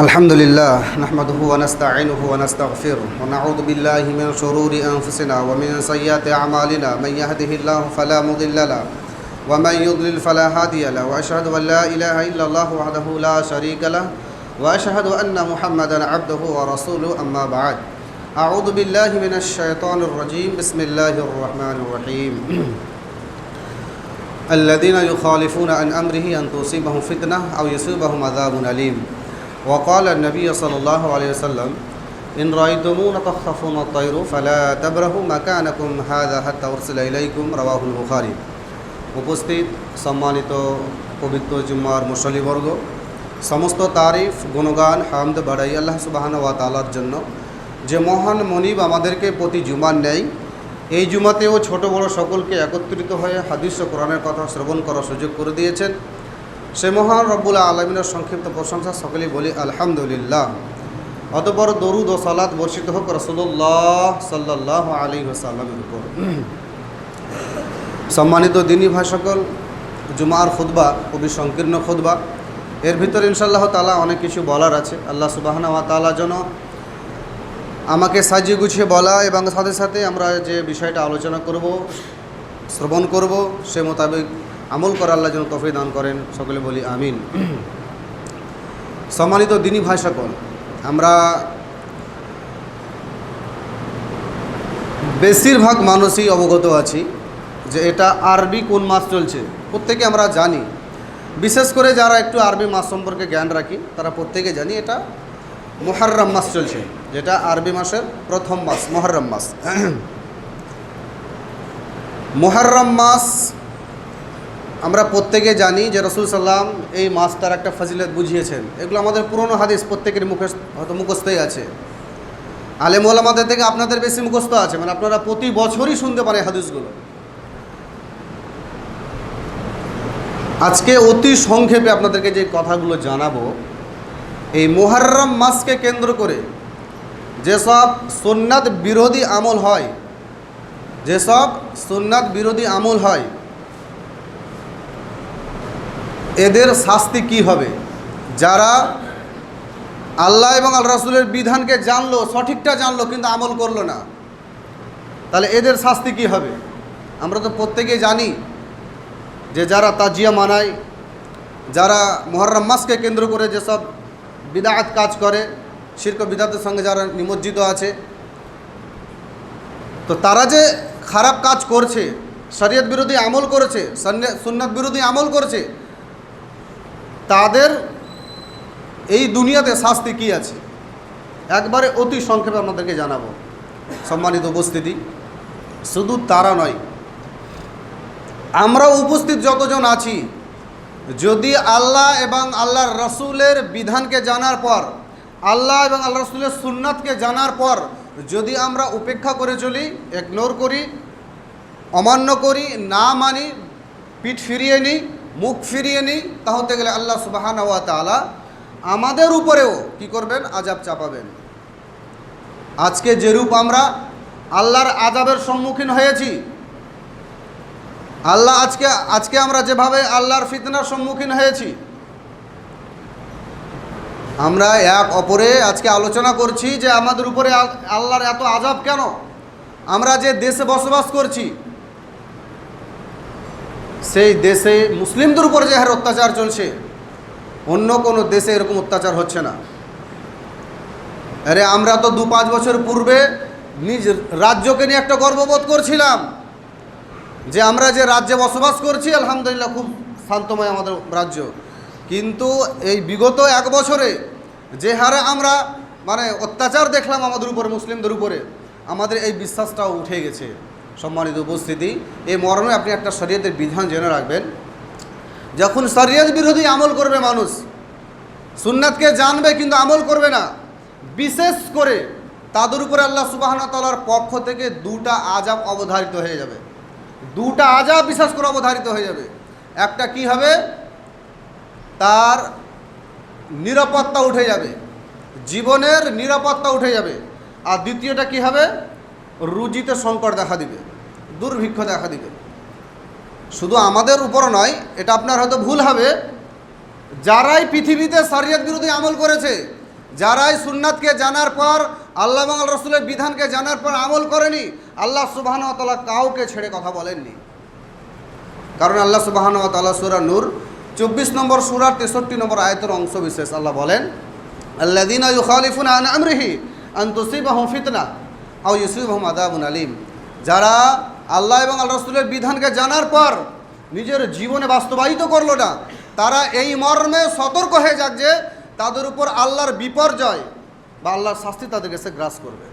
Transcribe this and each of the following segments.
الحمد لله نحمده ونستعينه ونستغفره ونعوذ بالله من شرور أنفسنا ومن سيئات أعمالنا. من يهده الله فلا مضل له ومن يضلل فلا هادي له. وأشهد أن لا إله إلا الله وحده لا شريك له وأشهد أن محمدا عبده ورسوله. أما بعد أعوذ بالله من الشيطان الرجيم. بسم الله الرحمن الرحيم. الذين يخالفون عن أمره أن تصيبهم فتنة أو يصيبهم عذاب أليم. وقال النبي صلى الله عليه وسلم إن رأيتمون تخطفون الطير فلا تبرهوا مكانكم هذا حتى أرسل إليكم رواه البخاري উপস্থিত সম্মানিত পবিত্র জুম্মার মুসলিবর্গ সমস্ত তারিফ গুণগান হামদ বাড়াই আল্লাহ সুবাহান ওয়া তালার জন্য যে মহান মনিব আমাদেরকে প্রতি জুমার নেয় এই জুমাতেও ছোট বড় সকলকে একত্রিত হয়ে হাদিস ও কোরআনের কথা শ্রবণ করার সুযোগ করে দিয়েছেন সে মহান রব্বুল আলমিনের সংক্ষিপ্ত প্রশংসা সকলেই বলি, আলহামদুলিল্লাহ। অতপর দরুদ ও সালাত বর্ষিত হোক রসুল্লাহ সাল্লাহ আলী সাল্লামের উপর। সম্মানিত দিনী ভাই সকল, জুমার খুতবা খুবই সংকীর্ণ খুতবা। এর ভিতরে ইনশাল্লাহ তালা অনেক কিছু বলার আছে। আল্লাহ সুবাহানা ওয়া তালা যেন আমাকে সাজিয়ে গুছিয়ে বলা এবং সাথে সাথে আমরা যে বিষয়টা আলোচনা করব, শ্রবণ করব, সে মোতাবেক আমল করা আল্লাহ যেন তফি দান করেন। সকলে বলি আমিন। সম্মানিত দিনী ভাই সকল, আমরা বেশিরভাগ মানুষই অবগত আছি যে এটা আরবি কোন মাস চলছে। প্রত্যেকে আমরা জানি। বিশেষ করে যারা একটু আরবি মাস সম্পর্কে জ্ঞান রাখি, তারা প্রত্যেকে জানি এটা মোহারম মাস চলছে, যেটা আরবি মাসের প্রথম মাস মোহরম মাস। মোহরম মাস আমরা প্রত্যেকে জানি যে রসুল সাল্লাম এই মাসটার একটা ফজিলত বুঝিয়েছেন। এগুলো আমাদের পুরনো হাদিস প্রত্যেকের মুখে হয়তো মুখস্থই আছে। আলেম ওলামাদের থেকে আপনাদের বেশি মুখস্থ আছে মানে আপনারা প্রতি বছরই শুনতে পারেন হাদিসগুলো। আজকে অতি সংক্ষেপে আপনাদেরকে যে কথাগুলো জানাব, এই মোহারম মাসকে কেন্দ্র করে যেসব সুন্নাত বিরোধী আমল হয়, যেসব সুন্নাত বিরোধী আমল হয় এদের শাস্তি কি হবে? যারা আল্লাহ এবং আল রাসুলের বিধানকে জানলো, সঠিকটা জানলো, কিন্তু আমল করল না, তাহলে এদের শাস্তি কি হবে? আমরা তো প্রত্যেকেই জানি যে যারা তাজিয়া মানায়, যারা মহরম মাসকে কেন্দ্র করে যেসব বিদাত কাজ করে শিল্প বিদাতের সঙ্গে যারা নিমজ্জিত আছে, তো তারা যে খারাপ কাজ করছে, শরীয়ত বিরোধী আমল করেছে সুন্নাত বিরোধী আমল করছে তাদের এই দুনিয়াতে শাস্তি কি আছে? একবারে অতি সংক্ষেপে আপনাদেরকে জানাব। সম্মানিত উপস্থিতি, শুধু তারা নয় আমরা উপস্থিত যতজন আছি, যদি আল্লাহ এবং আল্লাহর রসুলের বিধানকে জানার পর, আল্লাহ এবং আল্লাহ রসুলের সুন্নাতকে জানার পর, যদি আমরা উপেক্ষা করে চলি ইগনোর করি, অমান্য করি, না মানি, পিঠ ফিরিয়ে নিই মুখ ফিরিয়ে নিই তাহলে গেলে আল্লাহ সুবাহান ওয়া তালা আমাদের উপরেও কি করবেন? আজাব চাপাবেন। আজকে যেরূপ আমরা আল্লাহর আজাবের সম্মুখীন হয়েছি, আল্লাহ আজকে আজকে আমরা যেভাবে আল্লাহর ফিতনার সম্মুখীন হয়েছি, আমরা এক অপরে আজকে আলোচনা করছি যে আমাদের উপরে আল্লাহর এত আজাব কেন? আমরা যে দেশে বসবাস করছি সেই দেশে মুসলিমদের উপরে যে হার অত্যাচার চলছে, অন্য কোনো দেশে এরকম অত্যাচার হচ্ছে না। আরে আমরা তো দু পাঁচ বছর পূর্বে নিজ রাজ্যকে নিয়ে একটা গর্ববোধ করছিলাম, যে আমরা যে রাজ্যে বসবাস করছি, আলহামদুলিল্লাহ খুব শান্তময় আমাদের রাজ্য। কিন্তু এই বিগত এক বছরে যে হারে আমরা মানে অত্যাচার দেখলাম আমাদের উপরে, মুসলিমদের উপরে, আমাদের এই বিশ্বাসটাও উঠে গেছে। সম্মানিত উপস্থিতি, এই মর্মে আপনি একটা শরীয়তের বিধান জেনে রাখবেন। যখন শরীয়ত বিরোধী আমল করবে মানুষ, সুন্নাতকে জানবে কিন্তু আমল করবে না, বিশেষ করে তাদের উপরে আল্লাহ সুবাহনা তালার পক্ষ থেকে দুটা আজাব অবধারিত হয়ে যাবে। দুটা আজাব বিশেষ করে অবধারিত হয়ে যাবে। একটা কি হবে? তার নিরাপত্তা উঠে যাবে। জীবনের নিরাপত্তা উঠে যাবে। আর দ্বিতীয়টা কি হবে? রুজিতে সংকট দেখা দিবে, দুর্ভিক্ষ দেখা দিবে। শুধু আমাদের উপর নয়, এটা আপনার হয়তো ভুল হবে, যারাই পৃথিবীতে শরীয়ত বিরোধী আমল করেছে, যারাই সুন্নাতকে জানার পর, আল্লাহ এবং রসুলের বিধানকে জানার পর আমল করেনি, আল্লাহ সুবাহান তালা কাউকে ছেড়ে কথা বলেননি। কারণ আল্লাহ সুবাহান তাল্লাহ সুরা নূর, চব্বিশ নম্বর সুরার তেষট্টি নম্বর আয়তের অংশ বিশেষ আল্লাহ বলেন আল্লাদিন ইউখালিফুন আন আমরিহি আন তুসিবাহুম ফিতনা আও হম আদাবুন আলিম। যারা আল্লাহ এবং আল্লাহ রসুলের বিধানকে জানার পর নিজের জীবনে বাস্তবায়িত করল না, তারা এই মর্মে সতর্ক হয়ে যাক যে তাদের উপর আল্লাহর বিপর্যয় বা আল্লাহর শাস্তি তাদের কাছে গ্রাস করবে।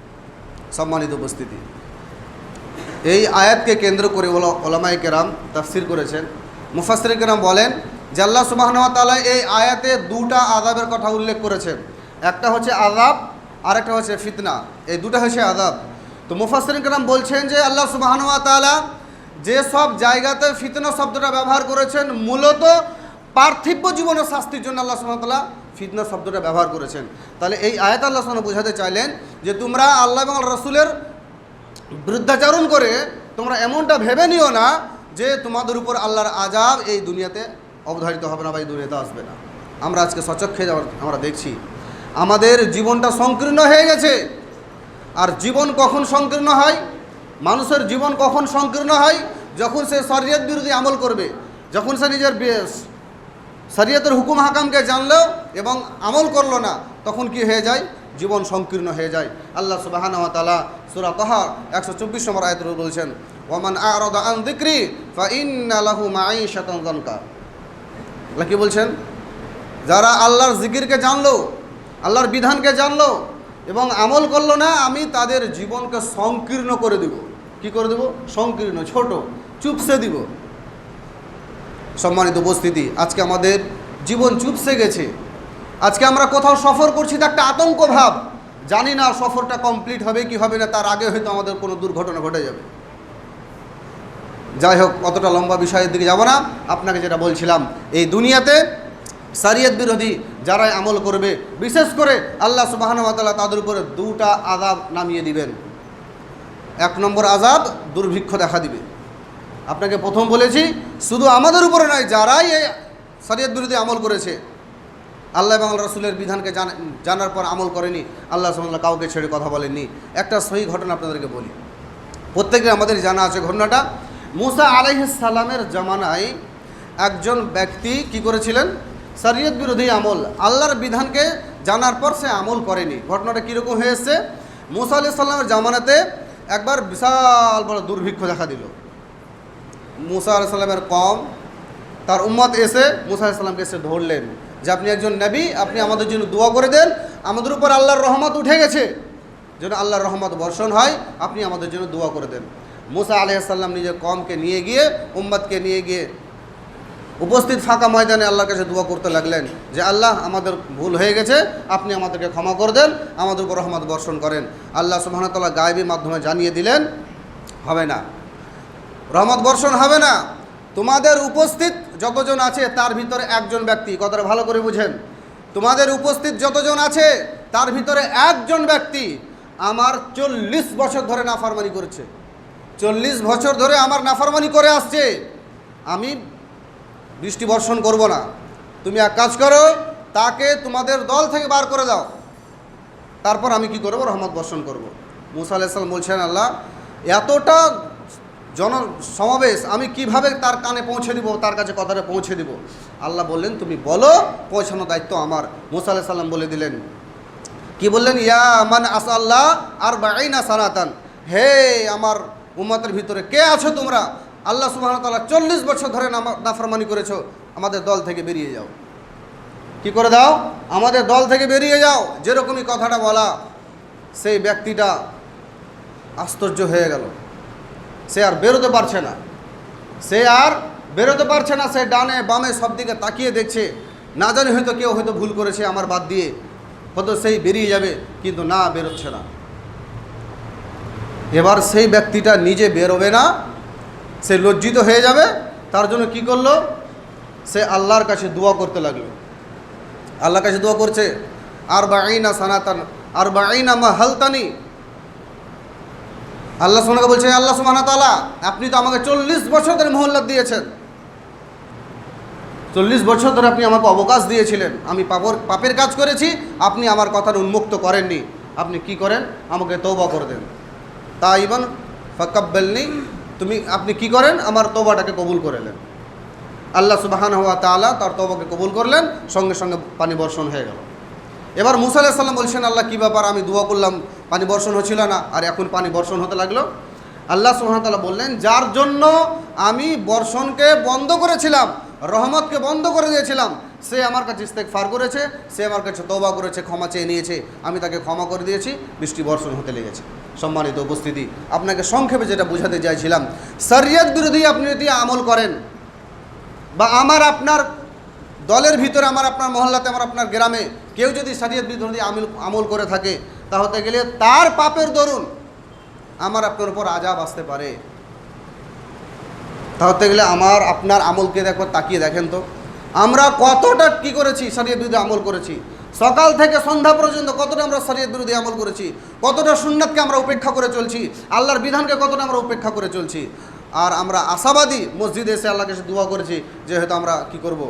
সম্মানিত উপস্থিতি। এই আয়াতকে কেন্দ্র করে ওলা- ওলামাই কেরাম তাফসির করেছেন। মুফাসির কেরাম বলেন যে আল্লাহ সুবাহনওয়া তালা এই আয়াতে দুটা আদাবের কথা উল্লেখ করেছেন। একটা হচ্ছে আদাব আর একটা হচ্ছে ফিতনা, এই দুটা হচ্ছে আদাব তো মুফাসির কেরাম বলছেন যে আল্লাহ সুবাহনওয়া তালা যে সব জায়গাতে ফিতনা শব্দটা ব্যবহার করেছেন, মূলত পার্থিব্য জীবনের শাস্তির জন্য আল্লাহ সুবাহতাল্লাহ ফিতনা শব্দটা ব্যবহার করেছেন। তাহলে এই আয়াত আল্লাহ সুবহানাহু বোঝাতে চাইলেন যে তোমরা আল্লাহ এবং রসুলের বৃদ্ধাচারণ করে তোমরা এমনটা ভেবে নিও না যে তোমাদের উপর আল্লাহর আজাব এই দুনিয়াতে অবধারিত হবে না বা এই দুনিয়াতে আসবে না। আমরা আজকে সচক্ষে আমরা দেখছি আমাদের জীবনটা সংকীর্ণ হয়ে গেছে। আর জীবন কখন সংকীর্ণ হয়? মানুষের জীবন কখন সংকীর্ণ হয়? যখন সে শরীয়ত বিরোধী আমল করবে, যখন সে নিজের শরীয়তের হুকুম হাকামকে জানলো এবং আমল করল না, তখন কি হয়ে যায়? জীবন সংকীর্ণ হয়ে যায়। আল্লাহ সুবাহান তালা সুরা তহার একশো চব্বিশ নম্বর আয়ত বলছেন ওমান আরদ আন দিক্রি দনকা আল্লাহ কি বলছেন? যারা আল্লাহর জিকিরকে জানলো আল্লাহর বিধানকে জানলো এবং আমল করল না, আমি তাদের জীবনকে সংকীর্ণ করে দিব। কি করে দেব? সংকীর্ণ, ছোট, চুপসে দিব। সম্মানিত উপস্থিতি, আজকে আমাদের জীবন চুপসে গেছে। আজকে আমরা কোথাও সফর করছি তো একটা আতঙ্ক ভাব। জানি না সফরটা কমপ্লিট হবে কি হবে না, তার আগে হয়তো আমাদের কোনো দুর্ঘটনা ঘটে যাবে। যাই হোক, অতটা লম্বা বিষয়ের দিকে যাব না। আপনাকে যেটা বলছিলাম, এই দুনিয়াতে সারিয়ত বিরোধী যারাই আমল করবে, বিশেষ করে আল্লাহ সুবাহানুয়াতালা তাদের উপরে দুটা আজাব নামিয়ে দিবেন। এক নম্বর আজাব দুর্ভিক্ষ দেখা দিবে। আপনাকে প্রথম বলেছি, শুধু আমাদের উপরে নয়, যারাই এই শরীয়ত বিরোধী আমল করেছে, আল্লাহ এবং রসুলের বিধানকে জানা- জানার পর আমল করেনি, আল্লাহ সাল্লাহ কাউকে ছেড়ে কথা বলেননি। একটা সহি ঘটনা আপনাদেরকে বলি। প্রত্যেকে আমাদের জানা আছে ঘটনাটা। মুসা আলাইসালামের জামানায় একজন ব্যক্তি কি করেছিলেন? শরীয়ত বিরোধী আমল। আল্লাহর বিধানকে জানার পর সে আমল করেনি। ঘটনাটা কীরকম হয়ে এসছে মুসা আলাইহিস সালামের জামানাতে একবার বিশাল বড় দুর্ভিক্ষ দেখা দিল। মুসা আলাইহিস সালামের কম, তার উম্মত এসে মুসা আলাইহিস সালামকে এসে ধরলেন যে, আপনি একজন নবী, আপনি আমাদের জন্য দোয়া করে দেন, আমাদের উপর আল্লাহর রহমত উঠে গেছে। যেন আল্লাহর রহমত বর্ষণ হয়, আপনি আমাদের জন্য দোয়া করে দেন। মুসা আলাইসাল্লাম নিজের কমকে নিয়ে গিয়ে, উম্মতকে নিয়ে গিয়ে উপস্থিত ফাঁকা ময়দানে আল্লাহর কাছে দোয়া করতে লাগলেন যে, আল্লাহ, আমাদের ভুল হয়ে গেছে, আপনি আমাদেরকে ক্ষমা করে দেন, আমাদের উপর রহমত বর্ষণ করেন। আল্লাহ সুবাহতাল্লাহ গায়েবীর মাধ্যমে জানিয়ে দিলেন, হবে না। রহমত বর্ষণ হবে না। তোমাদের উপস্থিত যতজন আছে, তার ভিতরে একজন ব্যক্তি। কথাটা ভালো করে বুঝেন। তোমাদের উপস্থিত যতজন আছে, তার ভিতরে একজন ব্যক্তি আমার চল্লিশ বছর ধরে নাফারমানি করেছে। চল্লিশ বছর ধরে আমার নাফারমানি করে আসছে। আমি বৃষ্টি বর্ষণ করব না। তুমি এক কাজ করো, তাকে তোমাদের দল থেকে বার করে দাও। তারপর আমি কি করব? রহমত বর্ষণ করব। মুসা আলাইসাল্লাম বলছেন, আল্লাহ, এতটা জন সমাবেশ আমি কীভাবে তার কানে পৌঁছে দিব, তার কাছে কথাটা পৌঁছে দিব? আল্লাহ বললেন, তুমি বলো, পৌঁছানোর দায়িত্ব আমার। মুসা আলাইহিস সাল্লাম বলে দিলেন। কি বললেন? ইয়া মান আসাল্লাহ আর বাইনা সানাতান হে আমার উম্মতের ভিতরে কে আছো তোমরা? আল্লাহ সুবাহ তাআলা চল্লিশ বছর ধরে নাফরমানি করেছ, আমাদের দল থেকে বেরিয়ে যাও। কি করে দাও? আমাদের দল থেকে বেরিয়ে যাও। যেরকমই কথাটা বলা, সেই ব্যক্তিটা আশ্চর্য হয়ে গেল। সে আর বেরোতে পারছে না। সে আর বেরোতে পারছে না, সে ডানে বামে সব দিকে তাকিয়ে দেখছে। না জানি হয়তো কেউ হয়তো ভুল করেছে আমার বাদ দিয়ে, হয়তো সেই বেরিয়ে যাবে, কিন্তু না, বেরোচ্ছে না। এবার সেই ব্যক্তিটা নিজে বেরোবে না সে লজ্জিত হয়ে যাবে, তার জন্য কি করল? সে আল্লাহর কাছে দোয়া করতে লাগল। আল্লাহর কাছে দোয়া করছে আর বাইনা সানাতান আর বাইনা মা হালতানি আল্লাহ সোনাকে বলছে আল্লাহ সুমানা তালা আপনি তো আমাকে চল্লিশ বছর ধরে মোহল্লাত দিয়েছেন। চল্লিশ বছর ধরে আপনি আমাকে অবকাশ দিয়েছিলেন। আমি পাপর, পাপের কাজ করেছি, আপনি আমার কথার উন্মুক্ত করেননি। আপনি কি করেন? আমাকে তৌবা করে দেন। তা ইবান ফাকাব্বেলনি তুমি, আপনি কি করেন? আমার তৌবাটাকে কবুল করে নেন। আল্লাহ সুবাহান হওয়া তালা তার তৌবাকে কবুল করলেন, সঙ্গে সঙ্গে পানি বর্ষণ হয়ে গেল। এবার মুসা আলাহ সাল্লাম বলছেন, আল্লাহ, কী ব্যাপার? আমি দোয়া করলাম, পানি বর্ষণ হচ্ছিল না, আর এখন পানি বর্ষণ হতে লাগল? আল্লাহ সুহামতাল্লাহ বললেন, যার জন্য আমি বর্ষণকে বন্ধ করেছিলাম, রহমতকে বন্ধ করে দিয়েছিলাম সে আমার কাছে ইস্তেক ফার করেছে, সে আমার কাছে তবা করেছে, ক্ষমা চেয়ে নিয়েছে। আমি তাকে ক্ষমা করে দিয়েছি, বৃষ্টি বর্ষণ হতে লেগেছে। সম্মানিত উপস্থিতি, আপনাকে সংক্ষেপে যেটা বোঝাতে চাইছিলাম, শরিয়ত বিরোধী আপনি যদি আমল করেন, বা আমার আপনার দলের ভিতরে, আমার আপনার মহল্লাতে, আমার আপনার গ্রামে কেউ যদি শরীয়ত বিরোধী আমল আমল করে থাকে তা হতে গেলে তার পাপের দরুন আমার আপনার উপর আজাব আসতে পারে। তা হতে গেলে আমার আপনার আমলকে দেখো, তাকিয়ে দেখেন তো। আমরা কতটা কি করেছি? শরীয়ত বিরোধী আমল করেছি। সকাল থেকে সন্ধ্যা পর্যন্ত কতটা আমরা শরীয়ত বিরোধী আমল করেছি? কতটা সুন্নাতকে আমরা উপেক্ষা করে চলছি? আল্লাহর বিধানকে কতটা আমরা উপেক্ষা করে চলছি? আর আমরা আশাবাদী মসজিদে এসে আল্লাহকে এসে দোয়া করেছি যে হয়তো আমরা কি করব?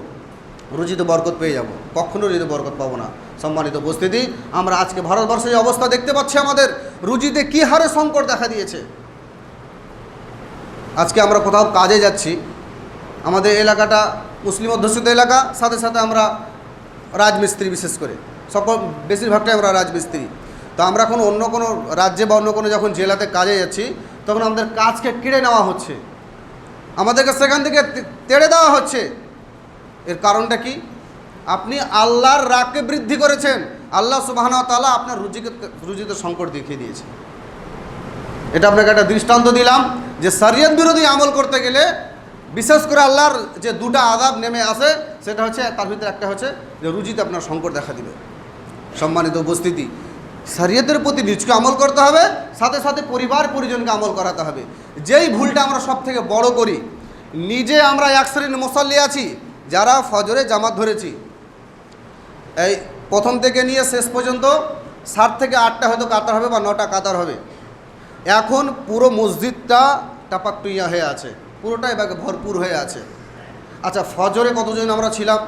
রুজিতে বরকত পেয়ে যাব। কখনো রুজিতে বরকত পাবো না। সম্মানিত উপস্থিতি, আমরা আজকে ভারতবর্ষে যে অবস্থা দেখতে পাচ্ছি আমাদের, রুজিতে কী হারে সংকট দেখা দিয়েছে? আজকে আমরা কোথাও কাজে যাচ্ছি। আমাদের এলাকাটা মুসলিম অধ্যুষিত এলাকা, সাথে সাথে আমরা রাজমিস্ত্রি বিশেষ করে। সকল, বেশিরভাগটাই আমরা রাজমিস্ত্রি। তো আমরা এখন অন্য কোনো রাজ্যে বা অন্য কোনো যখন জেলাতে কাজে যাচ্ছি, তখন আমাদের কাজকে কেড়ে নেওয়া হচ্ছে। আমাদেরকে সেখান থেকে তেড়ে দেওয়া হচ্ছে। এর কারণটা কি? আপনি আল্লাহর রাগকে বৃদ্ধি করেছেন। আল্লাহ সুবাহন তালা আপনার রুজিকে, রুজিতে সংকট দেখিয়ে দিয়েছে। এটা আপনাকে একটা দৃষ্টান্ত দিলাম যে শরীয়ত বিরোধী আমল করতে গেলে বিশেষ করে আল্লাহর যে দুটা আদাব নেমে আসে, সেটা হচ্ছে, তার ভিতরে একটা হচ্ছে যে রুজিতে আপনার সংকট দেখা দিবে। সম্মানিত উপস্থিতি। শরীয়তের প্রতি নিজকে আমল করতে হবে, সাথে সাথে পরিবার পরিজনকে আমল করাতে হবে। যেই ভুলটা আমরা সব থেকে বড় করি, নিজে আমরা এক শ্রেণির মুসল্লি আছি, যারা ফজরে জামাত ধরেছি। এই প্রথম থেকে নিয়ে শেষ পর্যন্ত সাত থেকে আটটা হয়তো কাতার হবে বা নটা কাতার হবে। এখন পুরো মসজিদটা টাপাকটুইয়া হয়ে আছে। পুরোটা এবার ভরপুর হয়ে আছে। আচ্ছা ফজরে কতজন আমরা ছিলাম?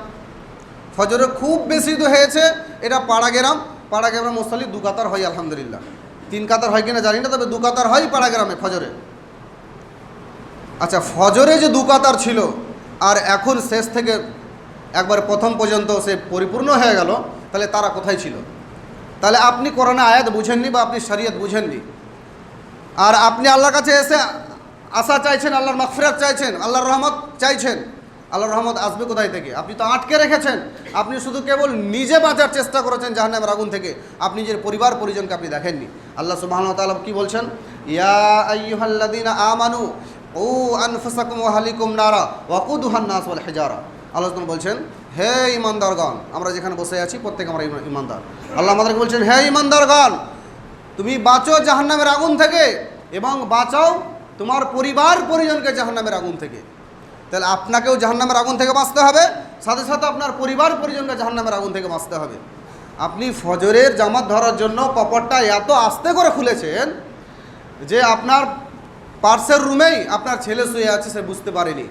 ফজরে খুব বেশি তো হয়েছে, এটা পাড়া গ্রাম পাড়া গ্রামের মুসল্লি দু কাতার হয়, আলহামদুলিল্লাহ। তিন কাতার হয় কিনা জানি না, তবে দু কাতার হয় পাড়া গ্রামে ফজরে। আচ্ছা ফজরে যে দু কাতার ছিল, আর এখন শেষ থেকে একবার প্রথম পর্যন্ত সে পরিপূর্ণ হয়ে গেল, তাহলে তারা কোথায় ছিল? তাহলে আপনি করোনা আয়াত বুঝেননি বা আপনি শরীয়ত বুঝেননি? আর আপনি আল্লাহর কাছে এসে আশা চাইছেন, আল্লাহর মাগফিরাত চাইছেন, আল্লাহর রহমত চাইছেন। আল্লাহর রহমত আসবে কোথায় থেকে? আপনি তো আটকে রেখেছেন। আপনি শুধু কেবল নিজে বাঁচার চেষ্টা করেছেন জাহান্নামের আগুন থেকে। আপনি নিজের পরিবার, পরিজনকে আপনি দেখেননি। আল্লাহ সুবহানাহু ওয়া কি বলছেন? ইয়া আইয়ুহাল্লাযীনা আমানু ও আনফুসাকুম ওয়া আহলিকুম নারা ওয়াকুদুহান নাস ওয়াল হিজারা। আল্লাহ বলছেন, হে ইমানদারগণ আমরা যেখানে বসে আছি, প্রত্যেক আমরা ইমানদার আল্লাহ আমাদেরকে বলছেন, হে ইমানদারগণ তুমি বাঁচো জাহান্নামের আগুন থেকে এবং বাঁচাও তোমার পরিবার পরিজনকে জাহান্নামের আগুন থেকে। তাহলে আপনাকেও জাহান্নামের আগুন থেকে বাঁচতে হবে, সাথে সাথে আপনার পরিবার পরিজনকে জাহান্নামের আগুন থেকে বাঁচতে হবে। আপনি ফজরের জামাত ধরার জন্য কপরটা এত আস্তে করে খুলেছেন যে আপনার পার্সের রুমেই আপনার ছেলে শুয়ে আছে, সে বুঝতে পারেনি।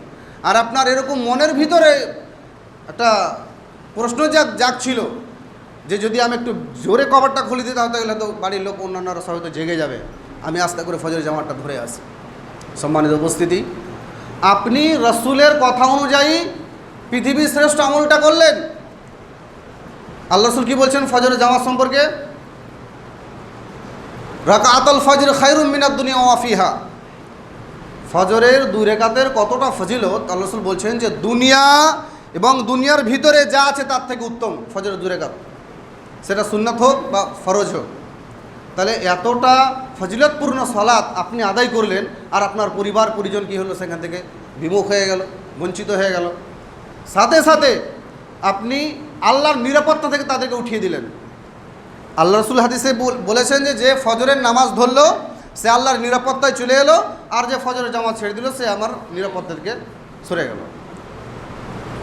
আর আপনার এরকম মনের ভিতরে একটা প্রশ্ন জাগ, জাগছিল যে যদি আমি একটু জোরে কভারটা খুলে দিই, তাহলে তো বাড়ির লোক অন্যান্যরা সবাই তো জেগে যাবে। আমি আস্তে করে ফজরের জামাটা ধরে আসি। সম্মানিত উপস্থিতি, আপনি রসুলের কথা অনুযায়ী পৃথিবীর শ্রেষ্ঠ আমলটা করলেন। আল্লাহ রসুল কি বলছেন ফজরের জামাত সম্পর্কে? রাকাতল ফজর খায়রুম মিনাদ দুনিয়া ওয়াফিহা ফজরের দুই রেখাতের কতটা ফজিলত? আল্লাহ রসুল বলছেন যে দুনিয়া এবং দুনিয়ার ভিতরে যা আছে তার থেকে উত্তম, ফজরের দুই সেটা সুন্নাত হোক বা ফরজ হোক। তাহলে এতটা ফজিলতপূর্ণ সলাৎ আপনি আদায় করলেন, আর আপনার পরিবার পরিজন কী হলো সেখান থেকে? বিমুখ হয়ে গেল, বঞ্চিত হয়ে গেল। সাথে সাথে আপনি আল্লাহর নিরাপত্তা থেকে তাদেরকে উঠিয়ে দিলেন। আল্লাহ রসুল হাদিসে বলেছেন যে যে ফজরের নামাজ ধরলো, সে আল্লাহর নিরাপত্তায় চলে এলো, আর যে ফজরের জামাত ছেড়ে দিল, সে আমার নিরাপত্তাকে সরে গেল।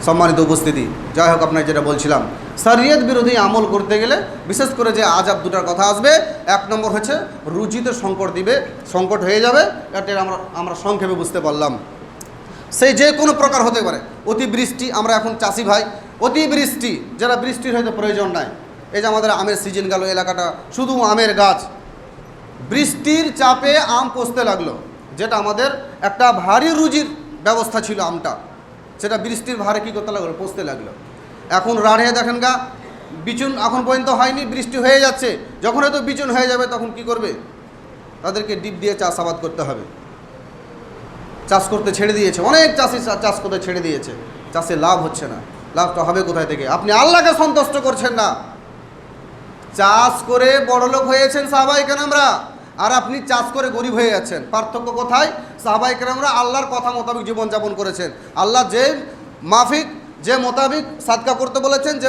সম্মানিত উপস্থিতি। যাই হোক আপনাকে যেটা বলছিলাম, শরীয়ত বিরোধী আমল করতে গেলে বিশেষ করে যে আজাব দুটার কথা আসবে, এক নম্বর হচ্ছে রুজিতে সংকট দিবে, সংকট হয়ে যাবে এটা আমরা আমরা সংক্ষেপে বুঝতে পারলাম। সেই যে কোনো প্রকার হতে পারে, অতিবৃষ্টি, আমরা এখন চাষি ভাই, অতিবৃষ্টি, যারা বৃষ্টির হয়তো প্রয়োজন নাই, এই যে আমাদের আমের সিজন গেল, এলাকাটা শুধু আমের গাছ, বৃষ্টির চাপে আম পচতে লাগল, যেটা আমাদের একটা ভারী রুজির ব্যবস্থা ছিল আমটা। সেটা বৃষ্টির ভারে কী করতে লাগল? পচতে লাগল। এখন রাঢ়ে দেখেন গা, বিচুন এখন পর্যন্ত হয়নি, বৃষ্টি হয়ে যাচ্ছে। যখন হয়তো বিচুন হয়ে যাবে, তখন কি করবে? তাদেরকে ডিপ দিয়ে চাষাবাদ করতে হবে। চাষ করতে ছেড়ে দিয়েছে। অনেক চাষি চাষ করতে ছেড়ে দিয়েছে। চাষে লাভ হচ্ছে না। লাভটা হবে কোথায় থেকে? আপনি আল্লাহকে সন্তুষ্ট করছেন না। চাষ করে বড়লোক হয়েছেন সাহাবাই কেনামরা আর আপনি চাষ করে গরিব হয়ে যাচ্ছেন। পার্থক্য কোথায়? সাহাবাই কেনামরা আল্লাহর কথা মোতাবেক জীবনযাপন করেছেন। আল্লাহ যে মাফিক, যে মোতাবিক সাদকা করতে বলেছেন, যে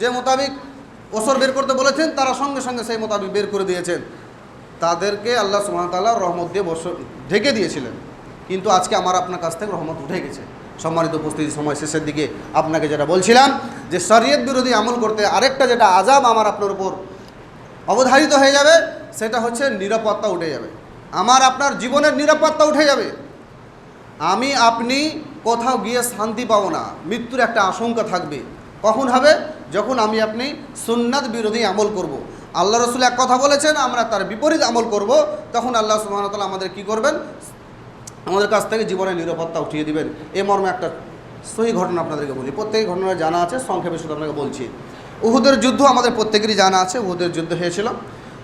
যে মোতাবিক ওসর বের করতে বলেছেন, তারা সঙ্গে সঙ্গে সেই মোতাবিক বের করে দিয়েছেন। তাদেরকে আল্লাহ সুমতাল্লাহ রহমত দিয়ে বস ঢেকে দিয়েছিলেন। কিন্তু আজকে আমার আপনার কাছ থেকে রহমত উঠে গেছে। সম্মানিত উপস্থিতি সময় শেষের দিকে আপনাকে যেটা বলছিলাম, যে শরীয়ত বিরোধী আমল করতে আরেকটা যেটা আজাব আমার আপনার উপর অবধারিত হয়ে যাবে, সেটা হচ্ছে নিরাপত্তা উঠে যাবে। আমার আপনার জীবনের নিরাপত্তা উঠে যাবে। আমি, আপনি কোথাও গিয়ে শান্তি পাবো না, মৃত্যুর একটা আশঙ্কা থাকবে। কখন হবে? যখন আমি আপনি সুন্নাত বিরোধী আমল করব। আল্লাহ রসুল এক কথা বলেছেন, আমরা তার বিপরীত আমল করব। তখন আল্লাহ সুবাহতাল্লাহ আমাদের কি করবেন? আমাদের কাছ থেকে জীবনের নিরাপত্তা উঠিয়ে দিবেন। এ মর্মে একটা সহি ঘটনা আপনাদেরকে বলি। প্রত্যেক ঘটনা জানা আছে, সংক্ষেপে শুধু আপনাকে বলছি। উহুদের যুদ্ধ আমাদের প্রত্যেকেরই জানা আছে, উহুদের যুদ্ধ হয়েছিল।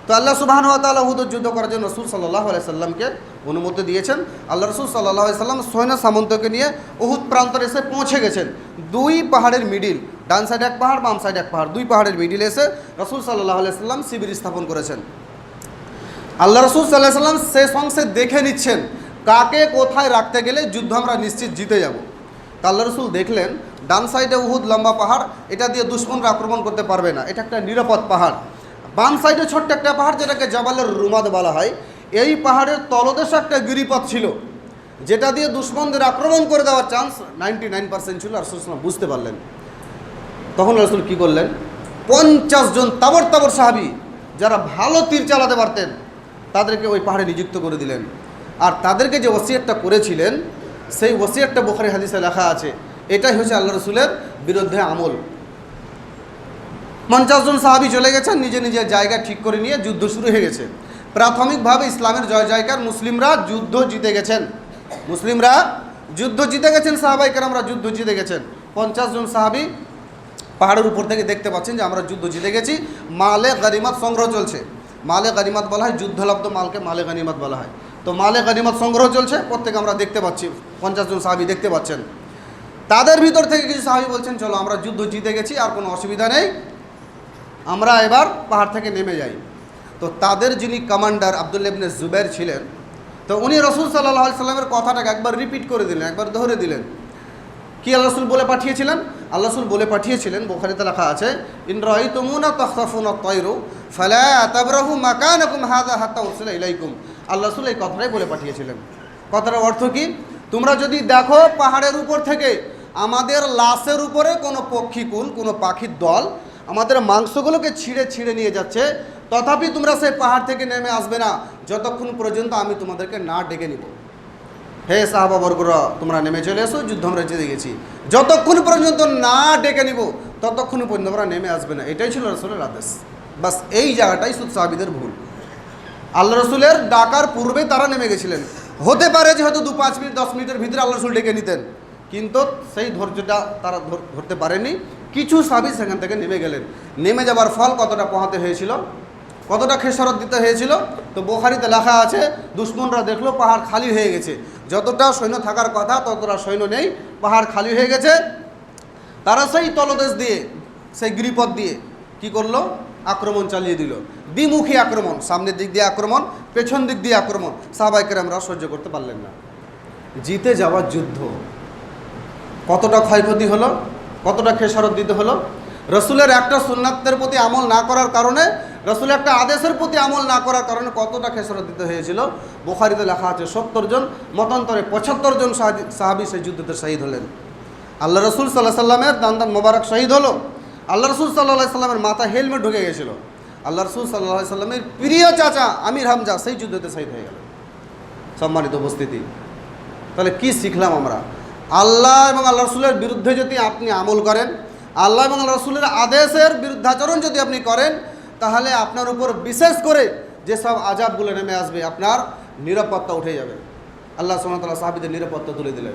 তো আল্লাহ সুবাহান তাল্লাহ উহুদের যুদ্ধ করার জন্য রসুল সাল্লাহ সাল্লামকে অনুমতি দিয়েছেন। আল্লাহ রসুল সাল্লাহ সাল্লাম সৈন্য সামন্তকে নিয়ে উহুদ প্রান্তরে এসে পৌঁছে গেছেন। দুই পাহাড়ের মিডিল, ডান সাইড এক পাহাড়, বাম সাইড এক পাহাড়, দুই পাহাড়ের মিডিল এসে রসুল সাল্লাহ সাল্লাম শিবির স্থাপন করেছেন। আল্লাহ রসুল সাল্লাহ সাল্লাম শেষ অংশে দেখে নিচ্ছেন কাকে কোথায় রাখতে গেলে যুদ্ধ আমরা নিশ্চিত জিতে যাব। তা আল্লাহ রসুল দেখলেন, ডান সাইডে উহুদ লম্বা পাহাড়, এটা দিয়ে দুশ্মনরা আক্রমণ করতে পারবে না। এটা একটা নিরাপদ পাহাড়। বাম সাইডে ছোট্ট একটা পাহাড়, যেটাকে জাবালের রুমাদ বলা হয়। এই পাহাড়ের তলদেশে একটা গিরিপথ ছিল, যেটা দিয়ে দুশ্মনদের আক্রমণ করে দেওয়ার চান্স নাইনটি নাইন পার্সেন্ট ছিল, আর রসুল বুঝতে পারলেন। তখন রসুল কি করলেন? পঞ্চাশ জন তাবর তাবর সাহাবি, যারা ভালো তীর চালাতে পারতেন, তাদেরকে ওই পাহাড়ে নিযুক্ত করে দিলেন। আর তাদেরকে যে ওসিয়তটা করেছিলেন সেই ওসিয়তটা বোখারি হাদিসে লেখা আছে। এটাই হচ্ছে আল্লাহ রসুলের বিরুদ্ধে আমল। পঞ্চাশ জন সাহাবি চলে গেছেন, নিজে নিজের জায়গা ঠিক করে নিয়ে যুদ্ধ শুরু হয়ে গেছে। প্রাথমিকভাবে ইসলামের জয় জয়কার মুসলিমরা যুদ্ধ জিতে গেছেন। মুসলিমরা যুদ্ধ জিতে গেছেন, সাহাবাই আমরা যুদ্ধ জিতে গেছেন। পঞ্চাশ জন সাহাবি পাহাড়ের উপর থেকে দেখতে পাচ্ছেন যে আমরা যুদ্ধ জিতে গেছি। মালে গানিমাত সংগ্রহ চলছে। মালে গানিমাত বলা হয়, যুদ্ধলব্ধ মালকে মালে গানিমাত বলা হয়। তো মালে গানিমাত সংগ্রহ চলছে, প্রত্যেকে আমরা দেখতে পাচ্ছি। পঞ্চাশ জন সাহাবি দেখতে পাচ্ছেন। তাদের ভিতর থেকে কিছু সাহাবি বলছেন, চলো, আমরা যুদ্ধ জিতে গেছি, আর কোনো অসুবিধা নেই। আমরা এবার পাহাড় থেকে নেমে যাই। তো তাদের যিনি কমান্ডার আবদুল্লাবনে জুবের ছিলেন, তো উনি রসুল সাল্লাহ সাল্লামের কথাটাকে একবার রিপিট করে দিলেন, একবার ধরে দিলেন। কি আল্লাহ রসুল বলে পাঠিয়েছিলেন? আল্লাহ রসুল বলে পাঠিয়েছিলেন, বোখারিতে লেখা আছে, ইন রাই তুমুনা তখফুনা তৈরু ফালা তাবরাহু মাকানাকুম হাত্তা ইলাইকুম। আল্লাহ রসুল এই কথাটাই বলে পাঠিয়েছিলেন। কথাটার অর্থ কি? তোমরা যদি দেখো পাহাড়ের উপর থেকে, আমাদের লাশের উপরে কোনো পক্ষীকুল কোনো পাখির দল আমাদের মাংসগুলোকে ছিঁড়ে ছিঁড়ে নিয়ে যাচ্ছে, তথাপি তোমরা সেই পাহাড় থেকে নেমে আসবে না। যতক্ষণ পর্যন্ত আমি তোমাদেরকে না ডেকে নিব। হে সাহাবাবর্গরা তোমরা নেমে চলে এসো, যুদ্ধ আমরা জিতে গেছি। যতক্ষণ পর্যন্ত না ডেকে নিব, ততক্ষণ পর্যন্ত আমরা নেমে আসবে না। এটাই ছিল রসুলের আদেশ। বাস এই জায়গাটাই শুধু সাহাবিদের ভুল। আল্লাহ রসুলের ডাকার পূর্বে তারা নেমে গেছিলেন। হতে পারে যে হয়তো দু পাঁচ মিনিট, দশ মিনিটের ভিতরে আল্লাহ রসুল ডেকে নিতেন। কিন্তু সেই ধৈর্যটা তারা ধর- ধরতে পারেনি। কিছু সাহাবি সেখান থেকে নেমে গেলেন। নেমে যাবার ফল কতটা পোহাতে হয়েছিল? কতটা খেসারত দিতে হয়েছিল? তো বোখারিতে লেখা আছে, দুশ্মনরা দেখল পাহাড় খালি হয়ে গেছে। যতটা সৈন্য থাকার কথা, ততটা সৈন্য নেই, পাহাড় খালি হয়ে গেছে। তারা সেই তলদেশ দিয়ে, সেই গিরিপথ দিয়ে কি করল? আক্রমণ চালিয়ে দিল। দ্বিমুখী আক্রমণ, সামনের দিক দিয়ে আক্রমণ, পেছন দিক দিয়ে আক্রমণ সাহবাইকের আমরা সহ্য করতে পারলেন না। জিতে যাওয়ার যুদ্ধ, কতটা ক্ষয়ক্ষতি হলো, কতটা খেসারত দিতে হলো? রসুলের একটা সুন্নাতের প্রতি আমল না করার কারণে, রসুলের একটা আদেশের প্রতি আমল না করার কারণে কতটা খেসারত দিতে হয়েছিল? বোখারিতে লেখা আছে, সত্তর জন, মতান্তরে পঁচাত্তর জন সাহাবি- সেই যুদ্ধতে শহীদ হলেন। আল্লাহ রসুল সাল্লাহ সাল্লামের দান দান মোবারক শহীদ হলো। আল্লাহ রসুল সাল্লাহ সাল্লামের মাথা হেলমেট ঢুকে গেছিল। আল্লাহ রসুল সাল্লাহ সাল্লামের প্রিয় চাচা আমির হামজা সেই যুদ্ধতে শহীদ হয়ে গেল। সম্মানিত উপস্থিতি। তাহলে কি শিখলাম আমরা? আল্লাহ এবং আল্লাহ রসুলের বিরুদ্ধে যদি আপনি আমল করেন, আল্লাহ এবং আল্লাহ রসুলের আদেশের বিরুদ্ধাচরণ যদি আপনি করেন, তাহলে আপনার উপর বিশেষ করে যেসব আজাবগুলো নেমে আসবে, আপনার নিরাপত্তা উঠে যাবে। আল্লাহ সুমতলা সাহাবিদের নিরাপত্তা তুলে দিলেন।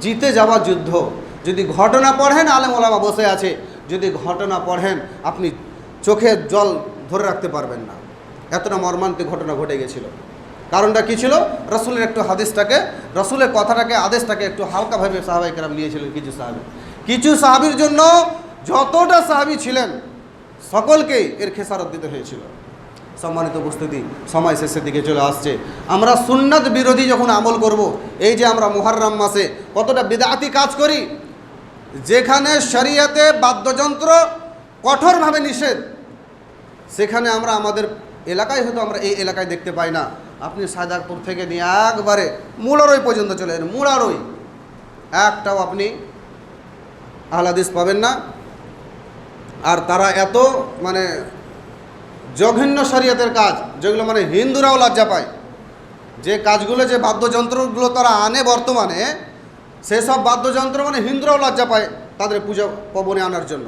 জিতে যাওয়া যুদ্ধ। যদি ঘটনা পড়েন, আলেম বসে আছে যদি ঘটনা পড়েন, আপনি চোখে জল ধরে রাখতে পারবেন না। এতটা মর্মান্তিক ঘটনা ঘটে গেছিল। কারণটা কী ছিল? রসুলের একটু হাদিসটাকে, রসুলের কথাটাকে, আদেশটাকে একটু হালকাভাবে সাহাবাই কেরাম নিয়েছিলেন কিছু সাহাবি। কিছু সাহাবির জন্য যতটা সাহাবি ছিলেন, সকলকেই এর খেসারত দিতে হয়েছিল। সম্মানিত উপস্থিতি, সময় শেষের দিকে চলে আসছে। আমরা সুন্নাত বিরোধী যখন আমল করব, এই যে আমরা মুহাররাম মাসে কতটা বিদাতি কাজ করি যেখানে শরিয়াতে বাদ্যযন্ত্র কঠোরভাবে নিষেধ, সেখানে আমরা আমাদের এলাকায় হয়তো আমরা এই এলাকায় দেখতে পাই না। আপনি সাদারপুর থেকে নিয়ে একবারে মুড়ারই পর্যন্ত চলে যান মুড়ারই একটাও আপনি আহলাদিস পাবেন না। আর তারা এত মানে জঘন্য শরীয়তের কাজ, যেগুলো মানে হিন্দুরাও লজ্জা পায়। যে কাজগুলো, যে বাদ্যযন্ত্রগুলো তারা আনে বর্তমানে সেসব বাদ্যযন্ত্র মানে হিন্দুরাও লজ্জা পায় তাদের পূজা পবনে আনার জন্য।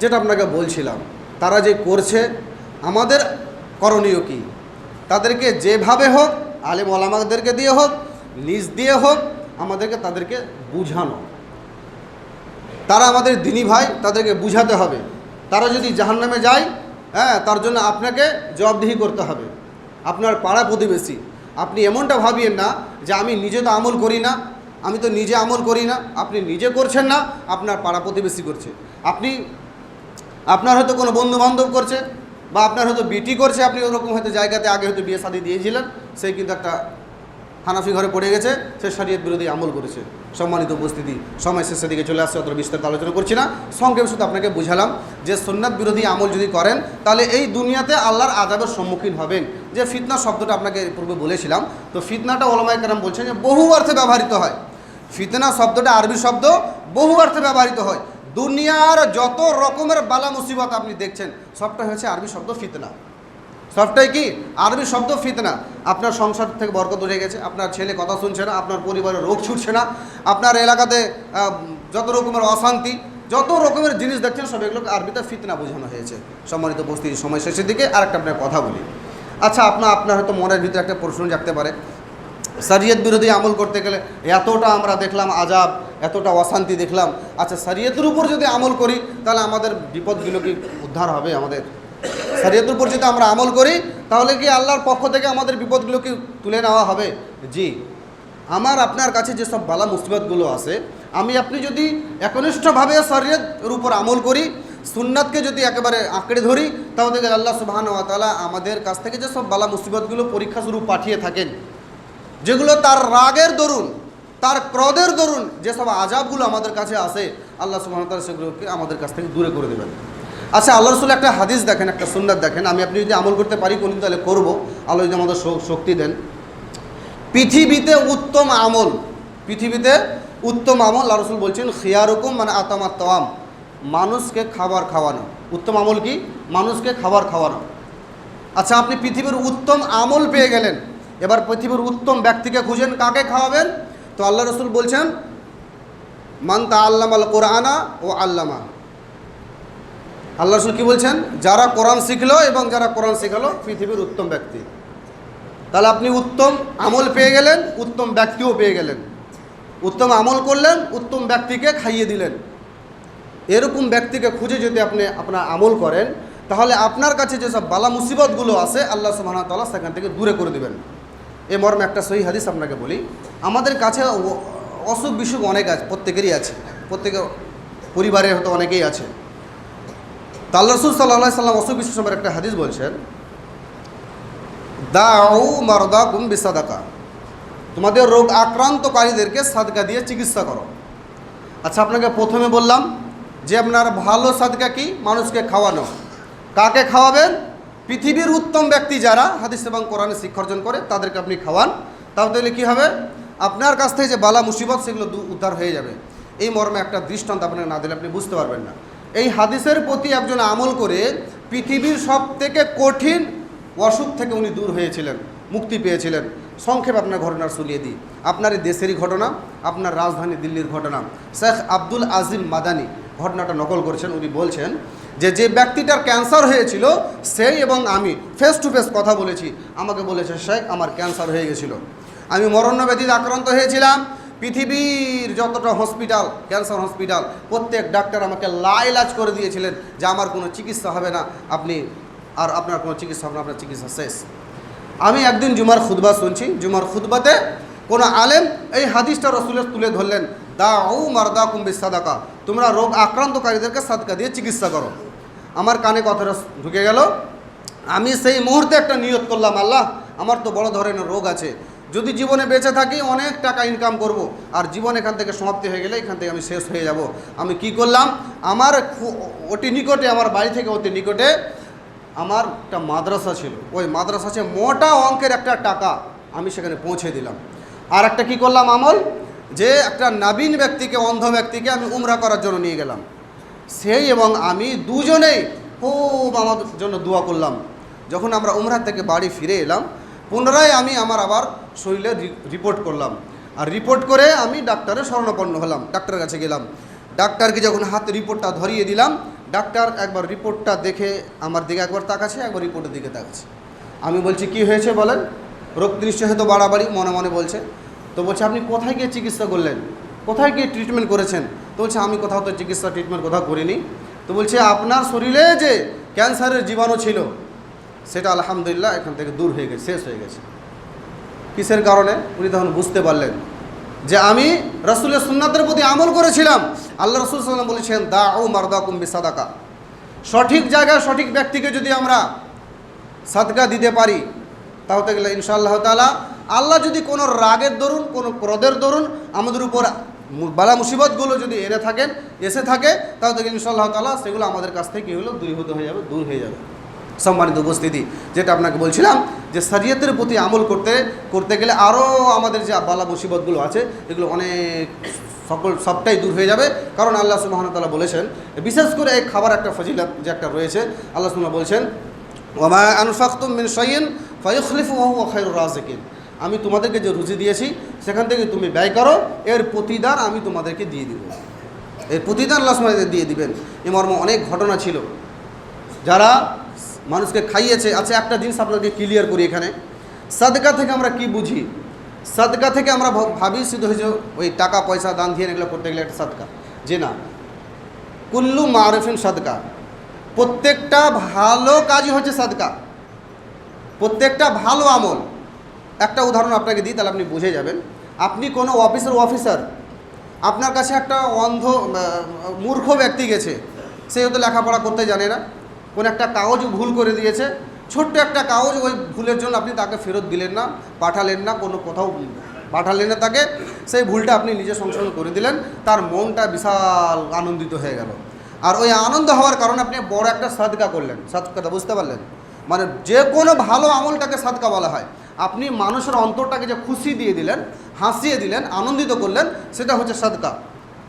যেটা আপনাকে বলছিলাম, তারা যে করছে, আমাদের করণীয় কি? তাদেরকে যেভাবে হোক, আলেম ওলামাদেরকে দিয়ে হোক, নিজ দিয়ে হোক, আমাদেরকে তাদেরকে বুঝানো। তারা আমাদের দিনী ভাই, তাদেরকে বুঝাতে হবে। তারা যদি জাহান্নামে যায় হ্যাঁ তার জন্য আপনাকে জবাবদিহি করতে হবে। আপনার পাড়া প্রতিবেশী আপনি এমনটা ভাবিয়েন না যে আমি নিজে তো আমল করি না, আমি তো নিজে আমল করি না, আপনি নিজে করছেন না, আপনার পাড়া প্রতিবেশী করছে। আপনি, আপনার হয়তো কোনো বন্ধু বান্ধব করছে বা আপনার হয়তো বিটি করছে, আপনি ওরকম হয়তো জায়গাতে আগে হয়তো বিয়ে শাদি দিয়েছিলেন, সেই কিন্তু একটা হানাফি ঘরে পড়ে গেছে, সে শরীয়ত বিরোধী আমল করেছে। সম্মানিত উপস্থিতি, সময় শেষের দিকে চলে আসছে অত বিস্তারিত আলোচনা করছি না। সংক্ষেপ শুধু আপনাকে বুঝালাম যে সুন্নাত বিরোধী আমল যদি করেন, তাহলে এই দুনিয়াতে আল্লাহর আজাবের সম্মুখীন হবেন। যে ফিতনা শব্দটা আপনাকে পূর্বে বলেছিলাম, তো ফিতনাটা ওলামাই কারাম বলছেন যে বহু অর্থে ব্যবহৃত হয়। ফিতনা শব্দটা আরবি শব্দ, বহু অর্থে ব্যবহৃত হয়। দুনিয়ার যত রকমের বালা মুসিবত আপনি দেখছেন, সবটা হচ্ছে আরবি শব্দ ফিতনা। সবটাই কি? আরবি শব্দ ফিতনা। আপনার সংসার থেকে বরকত উঠে গেছে, আপনার ছেলে কথা শুনছে না, আপনার পরিবারের রোগ ছুটছে না, আপনার এলাকাতে যত রকমের অশান্তি, যত রকমের জিনিস দেখছেন, সব এগুলোকে আরবিতে ফিতনা বোঝানো হয়েছে। সম্মানিত উপস্থিতি, সময় শেষের দিকে আর একটা আপনার কথা বলি। আচ্ছা আপনার আপনার হয়তো মনের ভিতরে একটা প্রশ্ন জাগতে পারে। শরীয়ত বিরোধী আমল করতে গেলে এতটা আমরা দেখলাম আজাব, এতটা অশান্তি দেখলাম। আচ্ছা শরীয়তের উপর যদি আমল করি, তাহলে আমাদের বিপদগুলো কি উদ্ধার হবে আমাদের? শরীয়তের উপর যদি আমরা আমল করি, তাহলে কি আল্লাহর পক্ষ থেকে আমাদের বিপদগুলো কি তুলে নেওয়া হবে? জি। আমার আপনার কাছে যেসব বালা মুসিবতগুলো আছে, আমি আপনি যদি একনিষ্ঠভাবে শরীয়তের উপর আমল করি, সুন্নাতকে যদি একেবারে আঁকড়ে ধরি, তাহলে আল্লাহ সুবাহান তালা আমাদের কাছ থেকে যেসব বালা মুসিবতগুলো পরীক্ষা স্বরূপ পাঠিয়ে থাকেন, যেগুলো তার রাগের দরুন, তার ক্রদের দরুন যেসব আজাবগুলো আমাদের কাছে আসে আল্লাহ সুবাহতাল সেগুলোকে আমাদের কাছ থেকে দূরে করে দেবেন। আচ্ছা আল্লাহ রসুল একটা হাদিস দেখেন, একটা সুন্দর দেখেন। আমি আপনি যদি আমল করতে পারি, কোনদিন তাহলে করব। আল্লাহ যদি আমাদের শক্তি দেন। পৃথিবীতে উত্তম আমল, পৃথিবীতে উত্তম আমল, আল্লাহ রসুল বলছেন, খিয়ারুকুম মানে আতামাত তাম মানুষকে খাবার খাওয়ানো। উত্তম আমল কি? মানুষকে খাবার খাওয়ানো। আচ্ছা আপনি পৃথিবীর উত্তম আমল পেয়ে গেলেন। এবার পৃথিবীর উত্তম ব্যক্তিকে খুঁজেন, কাকে খাওয়াবেন? তো আল্লাহ রসুল বলছেন, মান তা আল্লাম আল কোরআনা ও আল্লামা আল্লাহ রসুল কী বলছেন? যারা কোরআন শিখলো এবং যারা কোরআন শেখালো, পৃথিবীর উত্তম ব্যক্তি। তাহলে আপনি উত্তম আমল পেয়ে গেলেন, উত্তম ব্যক্তিও পেয়ে গেলেন। উত্তম আমল করলেন, উত্তম ব্যক্তিকে খাইয়ে দিলেন। এরকম ব্যক্তিকে খুঁজে যদি আপনি আপনার আমল করেন, তাহলে আপনার কাছে যেসব বালা মুসিবতগুলো আছে, আল্লাহ ওয়া তাআলা সেখান থেকে দূরে করে দেবেন। এ মর্মে একটা সহি হাদিস আপনাকে বলি। আমাদের কাছে অসুখ বিসুখ অনেক আছে, প্রত্যেকেরই আছে। প্রত্যেকের পরিবারে হয়তো অনেকেই আছে। তা রসুল সাল্লাহ সাল্লাম অসুখ বিসুখ একটা হাদিস বলছেন, দাউ মারদা কুম বিসাদাকা। তোমাদের রোগ আক্রান্তকারীদেরকে সাদকা দিয়ে চিকিৎসা করো। আচ্ছা আপনাকে প্রথমে বললাম যে আপনার ভালো সাদকা কি? মানুষকে খাওয়ানো। কাকে খাওয়াবেন? পৃথিবীর উত্তম ব্যক্তি যারা হাদিস এবং কোরআনে শিক্ষা অর্জন করে, তাদেরকে আপনি খাওয়ান। তাহলে কী হবে? আপনার কাছ থেকে যে বালা মুসিবত, সেগুলো উদ্ধার হয়ে যাবে। এই মর্মে একটা দৃষ্টান্ত আপনাকে না দিলে আপনি বুঝতে পারবেন না। এই হাদিসের প্রতি একজন আমল করে পৃথিবীর সব থেকে কঠিন অসুখ থেকে উনি দূর হয়েছিলেন, মুক্তি পেয়েছিলেন। সংক্ষেপ আপনার ঘটনা শুনিয়ে দিই। আপনার এই দেশেরই ঘটনা, আপনার রাজধানী দিল্লির ঘটনা। শেখ আব্দুল আজিম মাদানি ঘটনাটা নকল করেছেন, উনি বলছেন যে যে ব্যক্তিটার ক্যান্সার হয়েছিল, সেই এবং আমি ফেস টু ফেস কথা বলেছি। আমাকে বলেছে, শেখ, আমার ক্যান্সার হয়ে গেছিল। আমি মরণ্যব্যাধিতে আক্রান্ত হয়েছিলাম পৃথিবীর যতটা হসপিটাল ক্যান্সার হসপিটাল প্রত্যেক ডাক্তার আমাকে লাইলাজ করে দিয়েছিলেন যে আমার কোনো চিকিৎসা হবে না, আপনি আর আপনার কোনো চিকিৎসা হবে না, আপনার চিকিৎসা শেষ। আমি একদিন জুমার খুতবা শুনছি, জুমার খুতবাতে কোনো আলেম এই হাদিসটা রসুলের তুলে ধরলেন দা ও মারদা কুম্বি সাদাকা তোমরা রোগ আক্রান্তকারীদেরকে সাদকা দিয়ে চিকিৎসা করো। আমার কানে কথাটা ঢুকে গেল। আমি সেই মুহূর্তে একটা নিয়ত করলাম, আল্লাহ, আমার তো বড় ধরনের রোগ আছে যদি জীবনে বেঁচে থাকি, অনেক টাকা ইনকাম করব। আর জীবন এখান থেকে সমাপ্তি হয়ে গেলে এখান থেকে আমি শেষ হয়ে যাব। আমি কি করলাম? আমার অতি নিকটে, আমার বাড়ি থেকে অতি নিকটে আমার একটা মাদ্রাসা ছিল। ওই মাদ্রাসা মোটা অঙ্কের একটা টাকা আমি সেখানে পৌঁছে দিলাম। আর একটা কি করলাম আমল? যে একটা নাবিন ব্যক্তিকে, অন্ধ ব্যক্তিকে আমি উমরা করার জন্য নিয়ে গেলাম। সেই এবং আমি দুজনেই খুব আমার জন্য দোয়া করলাম। যখন আমরা উমরা থেকে বাড়ি ফিরে এলাম পুনরায় আমি আমার আবার শরীরে রিপোর্ট করলাম। আর রিপোর্ট করে আমি ডাক্তারের শরণাপন্ন হলাম, ডাক্তারের কাছে গেলাম। ডাক্তারকে যখন হাতে রিপোর্টটা ধরিয়ে দিলাম, ডাক্তার একবার রিপোর্টটা দেখে আমার দিকে একবার তাকাচ্ছে, একবার রিপোর্টের দিকে তাকাচ্ছে। আমি বলছি, কি হয়েছে বলেন? রোগ নিশ্চয় হয়তো বাড়াবাড়ি, মনে মনে বলছে। তো বলছে, আপনি কোথায় গিয়ে চিকিৎসা করলেন? কোথায় গিয়ে ট্রিটমেন্ট করেছেন? তো বলছে, আমি কোথাও তো চিকিৎসা ট্রিটমেন্ট কোথাও করিনি। তো বলছে, আপনার শরীরে যে ক্যান্সারের জীবাণু ছিল সেটা আলহামদুলিল্লাহ এখান থেকে দূর হয়ে গেছে, শেষ হয়ে গেছে। কিসের কারণে? উনি তখন বুঝতে পারলেন যে আমি রসুলের সুন্নাতের প্রতি আমল করেছিলাম। আল্লাহ রসুল সাল্লাম বলেছেন দা ও মারদা কুম্বি সাদাকা সঠিক জায়গায় সঠিক ব্যক্তিকে যদি আমরা সাদকা দিতে পারি, তাহলে গেলে ইনশাআল্লাহ তালা আল্লাহ যদি কোনো রাগের দরুন, কোনো ক্রদের দরুন আমাদের উপর বালা মুসিবতগুলো যদি এনে থাকেন, এসে থাকে, তাহলে ইনশাআল্লাহ তালা সেগুলো আমাদের কাছ থেকে কী হলো দূরীভূত হয়ে যাবে, দূর হয়ে যাবে। সম্মানিত উপস্থিতি, যেটা আপনাকে বলছিলাম যে শরীয়তের প্রতি আমল করতে করতে গেলে আরও আমাদের যে বালা মুসিবতগুলো আছে, এগুলো অনেক সকল, সবটাই দূর হয়ে যাবে। কারণ আল্লাহ সুবাহতাল্লাহ বলেছেন, বিশেষ করে এই খাবার একটা ফজিলত যে একটা রয়েছে, আল্লাহ সুল্লাহ বলছেন ওমা আনফাকতুম মিন ওয়া হুয়া খায়রুর রাজিকিন। আমি তোমাদেরকে যে রুজি দিয়েছি, সেখান থেকে তুমি ব্যয় করো, এর প্রতিদান আমি তোমাদেরকে দিয়ে দিব। এর প্রতিদান আল্লাহ সুবহানাহু দিয়ে দিবেন। এ মর্ম অনেক ঘটনা ছিল। যারা মানুষকে খাইয়েছে আচ্ছা একটা জিনিস আপনাদেরকে ক্লিয়ার করি এখানে। সাদকা থেকে আমরা কি বুঝি? সাদকা থেকে আমরা ভাবি শুধু হয়েছে ওই টাকা, পয়সা, দান দিয়ে এগুলো করতে গেলে একটা সাদকা। যে না, কুল্লু মারুফিন সাদকা। প্রত্যেকটা ভালো কাজই হচ্ছে সাদকা। প্রত্যেকটা ভালো আমল। একটা উদাহরণ আপনাকে দিই, তাহলে আপনি বুঝে যাবেন। আপনি কোনো অফিসের অফিসার আপনার কাছে একটা অন্ধ মূর্খ ব্যক্তি গেছে। সে হয়তো লেখাপড়া করতে জানে না। কোনো একটা কাগজ ভুল করে দিয়েছে, ছোট্ট একটা কাগজ ওই ভুলের জন্য আপনি তাকে ফেরত দিলেন না, পাঠালেন না, কোনো কোথাও পাঠালেন না তাকে, সেই ভুলটা আপনি নিজে সংশোধন করে দিলেন, তার মনটা বিশাল আনন্দিত হয়ে গেল। আর ওই আনন্দ হওয়ার কারণে আপনি বড় একটা সাদকা করলেন। সাদকাটা বুঝতে পারলেন? মানে যে কোনো ভালো আমলটাকে সাদকা বলা হয়। আপনি মানুষের অন্তরটাকে যে খুশি দিয়ে দিলেন, হাসিয়ে দিলেন, আনন্দিত করলেন, সেটা হচ্ছে সাদকা।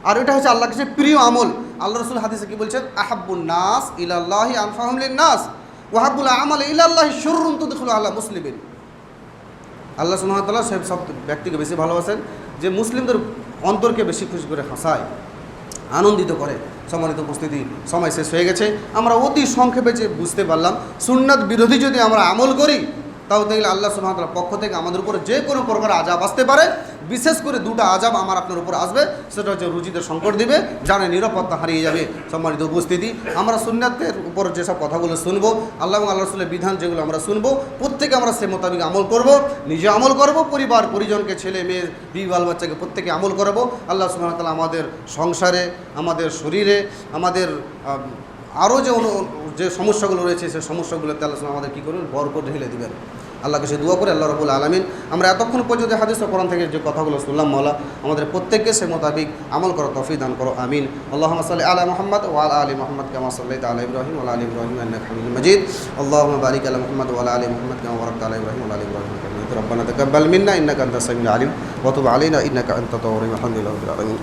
আর এটা হচ্ছে আল্লাহ কাছে প্রিয় আমল। আল্লাহ রসুল হাদিসে কি বলছেন? আহাবুন নাস ইলাল্লাহি আনফাহমলিন নাস ওয়াহাবুল আমল ইলাল্লাহি শুররুন তুদখুলু আল্লাহ মুসলিমিন। আল্লাহ সুমতাল্লাহ সব সব ব্যক্তিকে বেশি ভালোবাসেন, যে মুসলিমদের অন্তরকে বেশি খুশি করে হাসায়, আনন্দিত করে। সম্মানিত উপস্থিতি, সময় শেষ হয়ে গেছে। আমরা অতি সংক্ষেপে যে বুঝতে পারলাম, সুন্নাত বিরোধী যদি আমরা আমল করি তাও দেখলে আল্লাহ সুমতাল্লাহ পক্ষ থেকে আমাদের উপরে যে কোনো প্রকার আজাব আসতে পারে। বিশেষ করে দুটো আজাব আমার আপনার উপর আসবে, সেটা হচ্ছে রুজিতে সংকট দিবে, জানে নিরাপত্তা হারিয়ে যাবে সম্মানিত উপস্থিতি। আমরা সুন্নাতের উপর যেসব কথাগুলো শুনব, আল্লাহ আল্লাহ রসুলের বিধান যেগুলো আমরা শুনব, প্রত্যেকে আমরা সে মোতাবিক আমল করব, নিজে আমল করব, পরিবার, পরিজনকে, ছেলে, মেয়ে বি বাল বাচ্চাকে প্রত্যেকে আমল করাবো। আল্লাহ সুবাহতাল্লাহ আমাদের সংসারে, আমাদের শরীরে, আমাদের আরও যে যে সমস্যাগুলো রয়েছে সেই সমস্যাগুলো তাহলে আমাদের কী করবেন? বরকত ঢেলে দেবেন। আল্লাহকে সে দোয়া করে আল্লাহ রবুল আলমিন আমরা এতক্ষণ পর্যন্ত হাদিস ও কোরআন থেকে যে কথাগুলো শুনলাম মৌলা আমাদের প্রত্যেককে সে মোতাবিক আমল করো তফি দান করো আমিন আল্লাহ সাল্লি আলা মোহাম্মদ ওয়াল আলী মোহাম্মদ কামা সাল্লাহ আলা ইব্রাহিম ওয়াল আলী ইব্রাহিম আন্নাক হামিদুল মজিদ আল্লাহ বারিক আলা মোহাম্মদ ওয়াল আলী মোহাম্মদ কামা বারাকতা আলা ইব্রাহিম ওয়াল আলী ইব্রাহিম ইন্নাকা হামিদুম মাজিদ ربنا تقبل منا انك انت السميع العليم وتب علينا انك انت التواب الرحيم الحمد لله رب العالمين